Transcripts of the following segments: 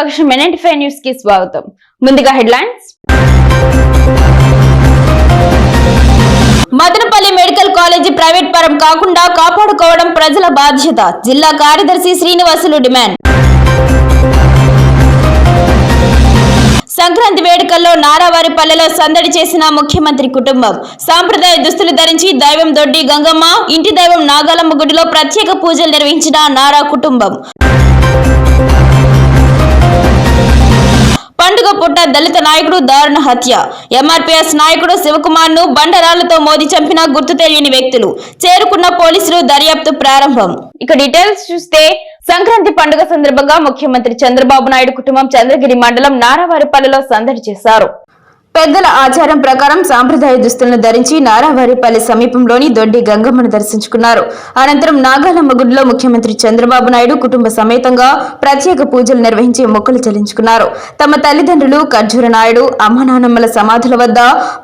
ప్రతిపక్షం ఎన్ఎంటీ న్యూస్కి స్వాగతం. ముందుగా headlines. Madanapalle medical college private పరం కాకుండా కాపాడుకోవడం ప్రజల బాధ్యత జిల్లా కార్యదర్శి శ్రీనివాసులు డిమాండ్. సంక్రాంతి వేడుకల్లో నారావారిపల్లెలో సందడి చేసిన ముఖ్యమంత్రి కుటుంబం. సాంప్రదాయ దుస్తులు ధరించి దైవం దొడ్డి గంగమ్మ ఇంటి దైవం నాగాలమ్మ గుడిలో ప్రత్యేక పూజలు నిర్వహించిన నారా కుటుంబం. పండుగ పుట్ట దళిత నాయకుడు దారుణ హత్య. ఎంఆర్పీఎస్ నాయకుడు శివకుమార్ను బండరాళ్ళతో మోదీ చంపిన గుర్తు తెలియని వ్యక్తులు. చేరుకున్న పోలీసులు దర్యాప్తు ప్రారంభం. ఇక డీటెయిల్స్ చూస్తే సంక్రాంతి పండుగ సందర్భంగా ముఖ్యమంత్రి చంద్రబాబు నాయుడు కుటుంబం చంద్రగిరి మండలం నారావారిపల్లిలో సందడి చేశారు. పెద్దల ఆచారం ప్రకారం సాంప్రదాయ దుస్తులను ధరించి నారావారిపల్లి సమీపంలోని దొడ్డి గంగమ్మను దర్శించుకున్నారు. అనంతరం నాగాలమ్మ గుడిలో ముఖ్యమంత్రి చంద్రబాబు నాయుడు కుటుంబ సమేతంగా ప్రత్యేక పూజలు నిర్వహించి మొక్కలు చెల్లించుకున్నారు. తమ తల్లిదండ్రులు ఖర్జూర నాయుడు అమ్మనానమ్మల సమాధుల వద్ద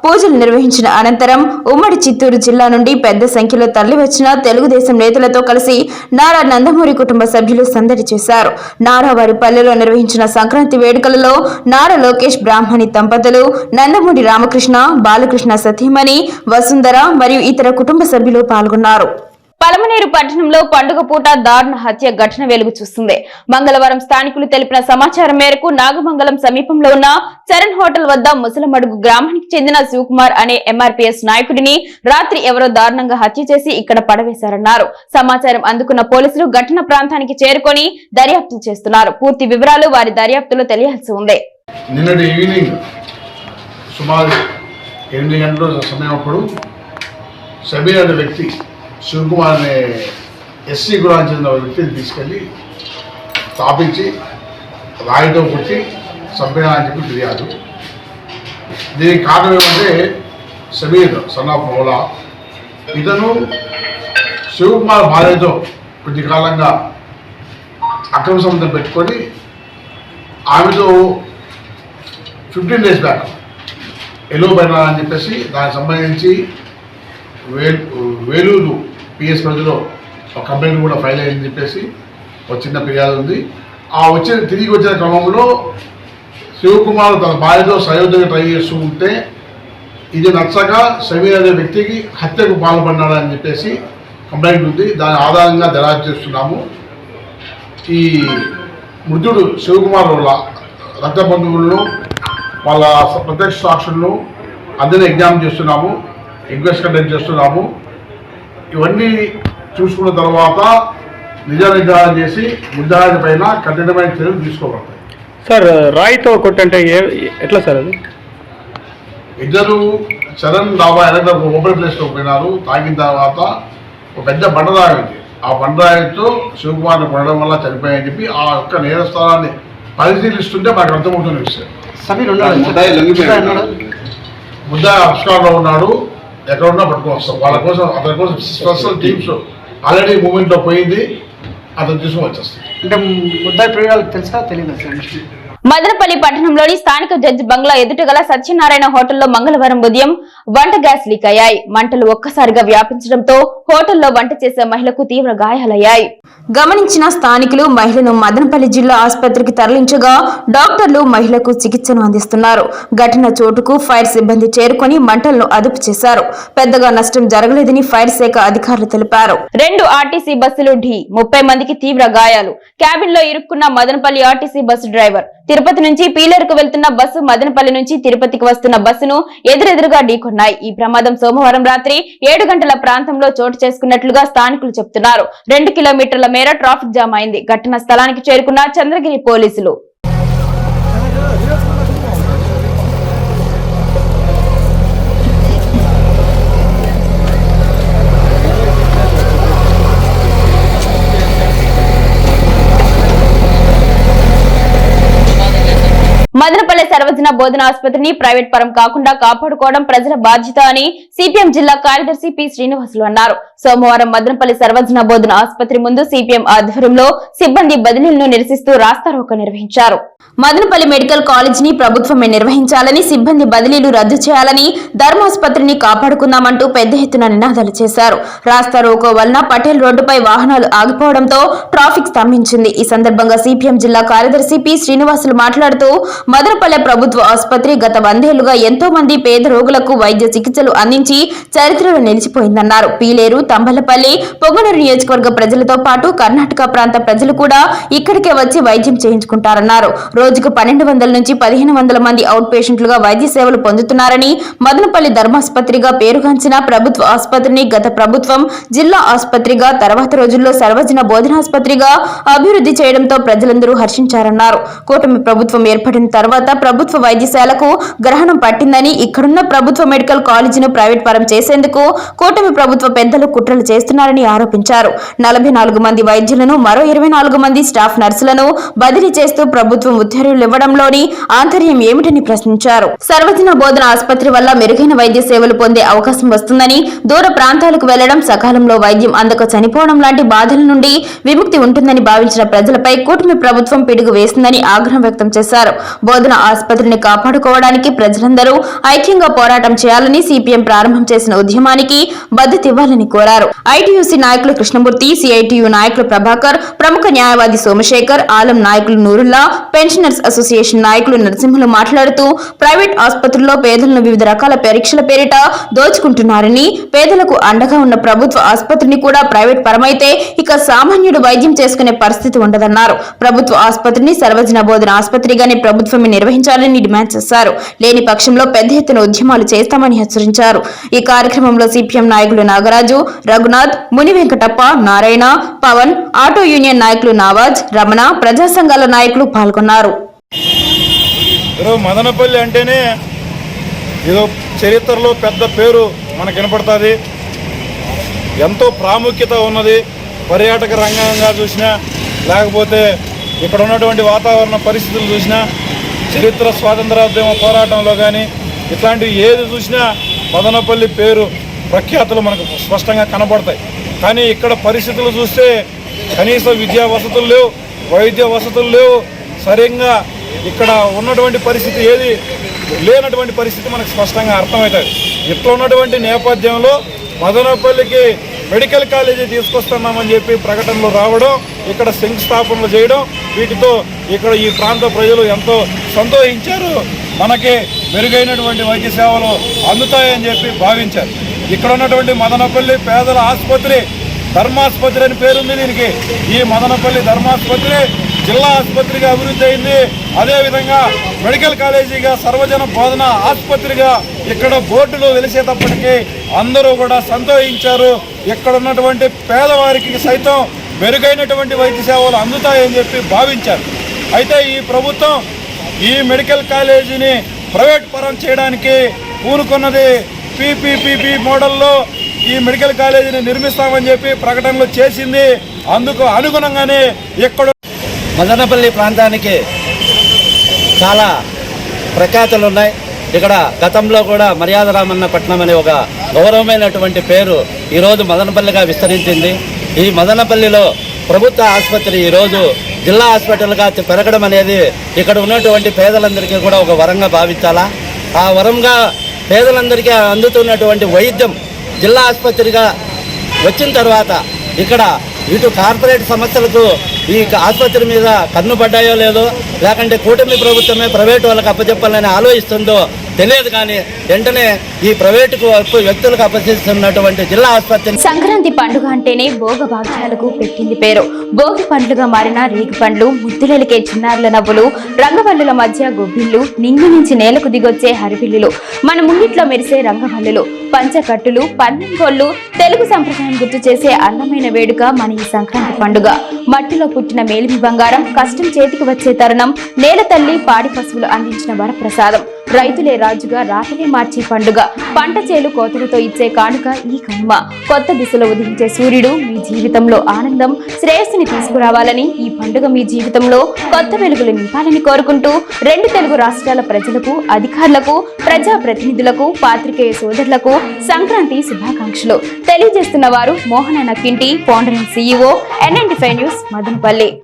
పూజలు నిర్వహించిన అనంతరం ఉమ్మడి చిత్తూరు జిల్లా నుండి పెద్ద సంఖ్యలో తరలివచ్చిన తెలుగుదేశం నేతలతో కలిసి నారా నందమూరి కుటుంబ సభ్యులు సందడి చేశారు. నారావారిపల్లెలో నిర్వహించిన సంక్రాంతి వేడుకలలో నారా లోకేష్ బ్రాహ్మణి దంపతులు నందమూరి రామకృష్ణ బాలకృష్ణ సతీమణి వసుంధర మరియు ఇతర కుటుంబ సభ్యులు పాల్గొన్నారు. పలమనేరు పట్టణంలో పండుగ పూట దారుణ హత్య ఘటన వెలుగు చూస్తుంది. మంగళవారం స్థానికులు తెలిపిన సమాచారం మేరకు నాగమంగళం సమీపంలో ఉన్న చరణ్ హోటల్ వద్ద ముసలమడుగు గ్రామానికి చెందిన శివకుమార్ అనే ఎంఆర్పీఎస్ నాయకుడిని రాత్రి ఎవరో దారుణంగా హత్య చేసి ఇక్కడ పడవేశారన్నారు. సమాచారం అందుకున్న పోలీసులు ఘటన ప్రాంతానికి చేరుకొని దర్యాప్తు చేస్తున్నారు. పూర్తి వివరాలు వారి దర్యాప్తులో తెలియాల్సి ఉంది. నిన్నటి ఈవినింగ్ సుమారు ఎనిమిది గంటల సమయం అప్పుడు షబీర్ అనే వ్యక్తి శివకుమార్ అనే ఎస్సీ కులానికి చెందిన వ్యక్తిని తీసుకెళ్ళి స్థాపించి రాయితో పుట్టి చంపినా అని చెప్పి ఫిర్యాదు. దీనికి కారణం ఏమంటే సమీర్ సన్ ఆఫ్ మౌలా. ఇతను శివకుమార్ భార్యతో కొద్ది కాలంగా అక్రమ సంబంధం పెట్టుకొని ఆమెతో ఫిఫ్టీన్ డేస్ బ్యాక్ ఎలో అని చెప్పేసి దానికి సంబంధించి వే వేలూరు పిఎస్ పరిధిలో ఒక కంప్లైంట్ కూడా ఫైల్ అయ్యిందని చెప్పేసి ఒక చిన్న ఫిర్యాదు ఉంది. ఆ వచ్చిన తిరిగి వచ్చిన క్రమంలో శివకుమార్ తన భార్యతో సయోధ్యగా ట్రై చేస్తూ ఉంటే ఇది నచ్చక సమీర్ అనే వ్యక్తికి హత్యకు పాల్పడ్డాడని చెప్పేసి కంప్లైంట్ ఉంది. దాని ఆధారంగా దర్యాప్తు చేస్తున్నాము. ఈ మృతుడు శివకుమార్ వాళ్ళ రక్త బంధువులను వాళ్ళ ప్రత్యక్ష సాక్షులను అందరినీ ఎగ్జామ్ చేస్తున్నాము ఎంక్వైరీ కండక్ట్ చేస్తున్నాము. ఇవన్నీ చూసుకున్న తర్వాత నిజ నిర్ధారణ చేసి ముద్దాయి పైన కఠినమైన చర్యలు తీసుకోబడతాయి సార్ రాయితో కొట్టంటే ఎట్లా సార్ అది? ఇద్దరు చరణ్ డాబా ఎలక్టర్ ఓపెన్ ప్లేస్లో పోయినారు తాగిన తర్వాత ఒక పెద్ద బండ తాగింది. ఆ బండరాయితో శివకుమార్ని కొనడం వల్ల చనిపోయాయని చెప్పి ఆ యొక్క నేరస్థానాన్ని పరిశీలిస్తుంటే మాకు అర్థమవుతున్న విషయం. సమీర్ ఉన్నాడు. ముద్ద ఆవిష్కారంలో ఉన్నాడు. ఎక్కడ ఉన్నా పట్టుకొని వస్తాం వాళ్ళ కోసం అతని కోసం స్పెషల్ టీమ్స్ ఆల్రెడీ మూమెంట్లో పోయింది. అతను తీసుకొని వచ్చేస్తాం అంటే ముద్దాయి ప్రయోగాలు తెలుసా? తెలియదు సార్? మదనపల్లి పట్టణంలోని స్థానిక జడ్జి బంగ్లా ఎదుటగల సత్యనారాయణ హోటల్లో మంగళవారం ఉదయం వంట గ్యాస్ లీక్ అయ్యాయి. మంటలు ఒక్కసారిగా వ్యాపించడంతో హోటల్లో వంట చేసే మహిళకు తీవ్ర గాయాలయ్యాయి. గమనించిన స్థానికులు మహిళను మదనపల్లి జిల్లా ఆసుపత్రికి తరలించగా డాక్టర్లు మహిళకు చికిత్సను అందిస్తున్నారు. ఘటన చోటుకు ఫైర్ సిబ్బంది చేరుకొని మంటలను అదుపు చేశారు. పెద్దగా నష్టం జరగలేదని ఫైర్ శాఖ అధికారులు తెలిపారు. రెండు ఆర్టీసీ బస్సులు ఢీ ముప్పై మందికి తీవ్ర గాయాలు. క్యాబిన్లో ఇరుక్కున్న Madanapalle RTC bus driver Tirupati నుంచి పీలేరుకు వెళ్తున్న బస్సు మదనపల్లి నుంచి తిరుపతికి వస్తున్న బస్సును ఎదురెదురుగా ఢీకొన్నాయి. ఈ ప్రమాదం సోమవారం రాత్రి ఏడు గంటల ప్రాంతంలో చోటు చేసుకున్నట్లుగా స్థానికులు చెబుతున్నారు రెండు కిలోమీటర్ల మేర ట్రాఫిక్ జామ్ అయింది. ఘటన స్థలానికి చేరుకున్న చంద్రగిరి పోలీసులు మదనపల్లె సర్వజన బోధన ఆసుపత్రిని ప్రైవేట్ పరం కాకుండా కాపాడుకోవడం ప్రజల బాధ్యత అని సిపిఎం జిల్లా కార్యదర్శి పి శ్రీనివాసులు అన్నారు. సోమవారం మదనపల్లి సర్వజన బోధన ఆసుపత్రి ముందు సిపిఎం ఆధ్వర్యంలో సిబ్బంది బదిలీలను నిరసిస్తూ రాస్తారోక నిర్వహించారు. మదనపల్లి మెడికల్ కాలేజ్ని ప్రభుత్వమే నిర్వహించాలని సిబ్బంది బదిలీలు రద్దు చేయాలని ధర్మాసుపత్రిని కాపాడుకుందామంటూ పెద్ద ఎత్తున నినాదాలు చేశారు. రాస్తా రోకో వలన పటేల్ రోడ్డుపై వాహనాలు ఆగిపోవడంతో ట్రాఫిక్ స్తంభించింది. ఈ సందర్భంగా సిపిఎం జిల్లా కార్యదర్శి పి శ్రీనివాసులు మాట్లాడుతూ మదనపల్లి ప్రభుత్వ ఆసుపత్రి గత వందేళ్ళుగా ఎంతో మంది పేద రోగులకు వైద్య చికిత్సలు అందించి చరిత్రలో నిలిచిపోయిందన్నారు. పీలేరు తంబలపల్లి పొంగనూరు నియోజకవర్గ ప్రజలతో పాటు కర్ణాటక ప్రాంత ప్రజలు కూడా ఇక్కడికే వచ్చి వైద్యం చేయించుకుంటారన్నారు. రోజుకు పన్నెండు వందల నుంచి పదిహేను వందల మంది అవుట్ పేషెంట్లుగా వైద్య సేవలు పొందుతున్నారని మదనపల్లి ధర్మాసుపత్రిగా పేరుగాంచిన ప్రభుత్వ ఆసుపత్రిని గత ప్రభుత్వం జిల్లా ఆసుపత్రిగా తర్వాత రోజుల్లో సర్వజన బోధనాసుపత్రిగా అభివృద్ధి చేయడంతో ప్రజలందరూ హర్షించారన్నారు. కూటమి ప్రభుత్వం ఏర్పడిన తర్వాత ప్రభుత్వ వైద్యశాలకు గ్రహణం పట్టిందని ఇక్కడున్న ప్రభుత్వ మెడికల్ కాలేజీను ప్రైవేట్ పరం చేసేందుకు కూటమి ప్రభుత్వ పెద్దలు కుట్రలు చేస్తున్నారని ఆరోపించారు. నలభై నాలుగు మంది వైద్యులను మరో ఇరవై నాలుగు మంది స్టాఫ్ నర్సులను బదిలీ చేస్తూ ప్రభుత్వం ఉత్తర్వులు ఇవ్వడంలోని ఆంతర్యం ఏమిటని ప్రశ్నించారు. సర్వజన బోధన ఆసుపత్రి వల్ల మెరుగైన వైద్య సేవలు పొందే అవకాశం వస్తుందని దూర ప్రాంతాలకు వెళ్ళడం సకాలంలో వైద్యం అందక చనిపోవడం లాంటి బాధల నుండి విముక్తి ఉంటుందని భావించిన ప్రజలపై కూటమి ప్రభుత్వం పిడుగు వేసిందని ఆగ్రహం వ్యక్తం చేశారు. బోధన ఆసుపత్రిని కాపాడుకోవడానికి ప్రజలందరూ ఐక్యంగా పోరాటం చేయాలని సిపిఎం ప్రారంభం చేసిన ఉద్యమానికి మద్దతు ఇవ్వాలని కోరారు. ఐటీయూసీ నాయకులు కృష్ణమూర్తి సిఐటియు నాయకులు ప్రభాకర్ ప్రముఖ న్యాయవాది సోమశేఖర్ ఆలం నాయకులు నూరుల్లా పెన్షనర్స్ అసోసియేషన్ నాయకులు నరసింహులు మాట్లాడుతూ ప్రైవేట్ ఆసుపత్రుల్లో పేదలను వివిధ రకాల పరీక్షల పేరిట దోచుకుంటున్నారని పేదలకు అండగా ఉన్న ప్రభుత్వ ఆసుపత్రిని కూడా ప్రైవేట్ పరమైతే ఇక సామాన్యుడు వైద్యం చేసుకునే పరిస్థితి ఉండదన్నారు. ప్రభుత్వ ఆసుపత్రిని సర్వజన బోధన ఆసుపత్రిగానే ప్రభుత్వమే నిర్వహించాలని డిమాండ్ చేశారు. లేని పక్షంలో పెద్ద ఎత్తున ఉద్యమాలు చేస్తామని హెచ్చరించారు. ఈ కార్యక్రమంలో సిపిఎం నాయకులు నాగరాజు రఘునాథ్ ముని వెంకటప్ప నారాయణ పవన్ ఆటో యూనియన్ నాయకులు నవాజ్ రమణ ప్రజా సంఘాల నాయకులు పాల్గొన్నారు. మదనపల్లి అంటేనే ఏదో చరిత్రలో పెద్ద పేరు మనకు వినపడుతుంది. ఎంతో ప్రాముఖ్యత ఉన్నది పర్యాటక రంగంగా చూసినా లేకపోతే ఇక్కడ ఉన్నటువంటి వాతావరణ పరిస్థితులు చూసినా చరిత్ర స్వాతంత్రోద్యమ పోరాటంలో కానీ ఇట్లాంటివి ఏది చూసినా మదనపల్లి పేరు ప్రఖ్యాతులు మనకు స్పష్టంగా కనబడతాయి. కానీ ఇక్కడ పరిస్థితులు చూస్తే కనీస విద్యా వసతులు లేవు వైద్య వసతులు లేవు. సరిగ్గా ఇక్కడ ఉన్నటువంటి పరిస్థితి ఏది లేనటువంటి పరిస్థితి మనకు స్పష్టంగా అర్థమవుతుంది ఇట్లా ఉన్నటువంటి నేపథ్యంలో మదనపల్లికి మెడికల్ కాలేజీ తీసుకొస్తున్నామని చెప్పి ప్రకటనలు రావడం ఇక్కడ శంకుస్థాపనలు చేయడం వీటితో ఇక్కడ ఈ ప్రాంత ప్రజలు ఎంతో సంతోషించారు. మనకి మెరుగైనటువంటి వైద్య సేవలు అందుతాయని చెప్పి భావించారు. ఇక్కడ ఉన్నటువంటి మదనపల్లి పేదల ఆసుపత్రి ధర్మాసుపత్రి అని పేరుంది దీనికి. ఈ మదనపల్లి ధర్మాసుపత్రి జిల్లా ఆసుపత్రిగా అభివృద్ధి అయింది. అదేవిధంగా మెడికల్ కాలేజీగా సర్వజన బోధన ఆసుపత్రిగా ఇక్కడ బోర్డులు వెలిసేటప్పటికీ అందరూ కూడా సంతోషించారు. ఇక్కడ ఉన్నటువంటి పేదవారికి సైతం మెరుగైనటువంటి వైద్య సేవలు అందుతాయని చెప్పి భావించారు. అయితే ఈ ప్రభుత్వం ఈ మెడికల్ కాలేజీని ప్రైవేట్ పరం చేయడానికి పూనుకున్నది పీపీపీపీ మోడల్లో ఈ మెడికల్ కాలేజీని నిర్మిస్తామని చెప్పి ప్రకటనలు చేసింది. అందుకు అనుగుణంగానే ఎక్కడ మదనపల్లి ప్రాంతానికి చాలా ప్రఖ్యాతులు ఉన్నాయి ఇక్కడ గతంలో కూడా మర్యాద రామన్న పట్నం అనే ఒక గౌరవమైనటువంటి పేరు ఈరోజు మదనపల్లిగా విస్తరించింది. ఈ మదనపల్లిలో ప్రభుత్వ ఆసుపత్రి ఈరోజు జిల్లా హాస్పిటల్గా పెరగడం అనేది ఇక్కడ ఉన్నటువంటి పేదలందరికీ కూడా ఒక వరంగా భావించాలా? ఆ వరంగా పేదలందరికీ అందుతున్నటువంటి వైద్యం జిల్లా ఆసుపత్రిగా వచ్చిన తర్వాత ఇక్కడ ఇటు కార్పొరేట్ సంస్థలకు ఈ ఆసుపత్రి మీద కన్ను పడ్డాయో లేదో లేకంటే కూటమి ప్రభుత్వమే ప్రైవేటు వాళ్ళకి అప్పచెప్పాలని ఆలోచిస్తుందో తెలియదు కానీ వెంటనే ఈ ప్రైవేటుకు వ్యక్తులకు అప్పచెప్తున్నటువంటి జిల్లా ఆసుపత్రి సంక్రాంతి పండుగ అంటేనే భోగ భాగ్యాలకు పెట్టింది పేరు. భోగి పండ్లుగా మారిన రేగి పండ్లు ముద్దులకే చిన్నారుల నవ్వులు రంగవల్లుల మధ్య గొబ్బిళ్ళు నింగి నుంచి నేలకు దిగొచ్చే హరిపిల్లులు. మన ముంగిట్లో మెరిసే రంగవల్లులు పంచకట్టులు పన్నెంగోళ్ళు తెలుగు సంప్రదాయం గుర్తు చేసే అందమైన వేడుక మన ఈ సంక్రాంతి పండుగ. మట్టిలో పుట్టిన మేలిమి బంగారం కష్టం చేతికి వచ్చే తరుణం నేల తల్లి పాడి పశువులు అందించిన వరప్రసాదం. రైతులే రాజుగా రాతలే మార్చే పండుగ. పంట చేలు కోతలతో ఇచ్చే కానుక ఈ కనుమ. కొత్త దిశలో ఉదయించే సూర్యుడు మీ జీవితంలో ఆనందం శ్రేయస్సుని తీసుకురావాలని ఈ పండుగ మీ జీవితంలో కొత్త వెలుగులు నింపాలని కోరుకుంటూ రెండు తెలుగు రాష్ట్రాల ప్రజలకు అధికారులకు ప్రజా ప్రతినిధులకు పాత్రికేయ సోదరులకు సంక్రాంతి శుభాకాంక్షలు. తెలియజేస్తున్న వారు Mohana Nakkinti founder CEO NNT news Madanapalle.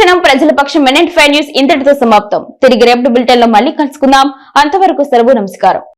అనుక్షణం ప్రజల పక్షం ఎన్ఎన్టీ ఫైవ్ న్యూస్ ఇంతటితో సమాప్తం. తిరిగి రేపు బులెటిన్లో మళ్ళీ కలుసుకుందాం. అంతవరకు సెలవు నమస్కారం.